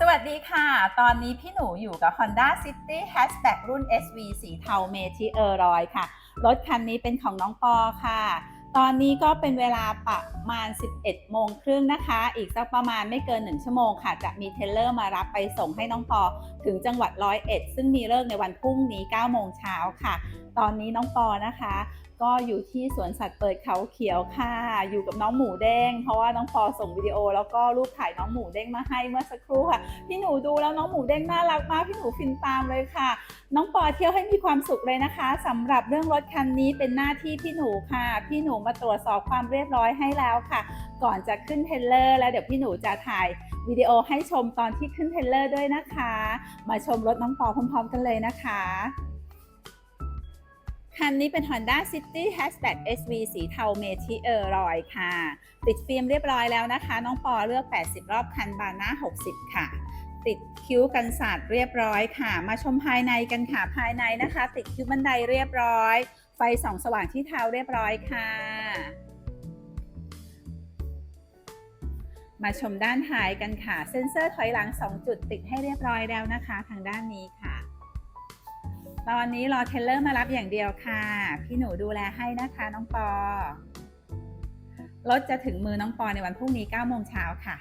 สวัสดีค่ะ ตอนนี้พี่หนูอยู่กับ Honda City Hatchback รุ่น SV สีเทาเมทิเออร์รอยค่ะ รถคันนี้เป็นของน้องปอค่ะ ตอนนี้ก็เป็นเวลาประมาณ 11 โมงครึ่งนะคะ อีกสักประมาณไม่เกิน 1 ชั่วโมงค่ะ จะมีเทเลอร์มารับไปส่งให้น้องปอ ถึงจังหวัดร้อยเอ็ดซึ่งมีเลิกในวันพรุ่งนี้ 9 โมงเช้าค่ะ ตอนนี้น้องปอนะคะก็อยู่ที่สวนสัตว์เปิดเขาเขียวค่ะ อยู่กับน้องหมูเด้ง เพราะว่าน้องปอส่งวิดีโอ แล้วก็รูปถ่ายน้องหมูเด้งมาให้เมื่อสักครู่ค่ะ พี่หนูดูแล้วน้องหมูเด้งน่ารักมาก พี่หนูฟินตามเลยค่ะ น้องปอเที่ยวให้มีความสุขเลยนะคะสำหรับเรื่องรถคันนี้เป็นหน้าที่พี่หนูค่ะ พี่หนูมาตรวจสอบความเรียบร้อยให้แล้วค่ะ ก่อนจะขึ้นเทรลเลอร์ แล้วเดี๋ยวพี่หนูจะถ่ายวิดีโอให้ชมตอนที่ขึ้นเทรลเลอร์ด้วยนะคะ มาชมรถน้องปอพร้อมๆกันเลยนะคะ คันนี้เป็น Honda City Hatchback SV สีเทาเมทิเออร์รอยค่ะ ติดฟิล์มเรียบร้อยแล้วนะคะ น้องปอเลือก 80 รอบคันบานหน้า60 ค่ะ ติดคิ้วกันศาสตร์เรียบร้อยค่ะ มาชมภายในกันค่ะภายในนะคะ ติดคิ้วบันไดเรียบร้อย ไฟส่องสว่างที่เท้าเรียบร้อยค่ะมาชมด้านท้ายกันค่ะ เซ็นเซอร์ถอยหลัง 2 จุดติดให้เรียบร้อยแล้วนะคะ ทางด้านนี้ค่ะ ตอนนี้รอเทเลอร์มารับอย่างเดียวค่ะ พี่หนูดูแลให้นะคะน้องปอรถจะถึงมือน้องปอในวันพรุ่งนี้9โมงเช้าค่ะ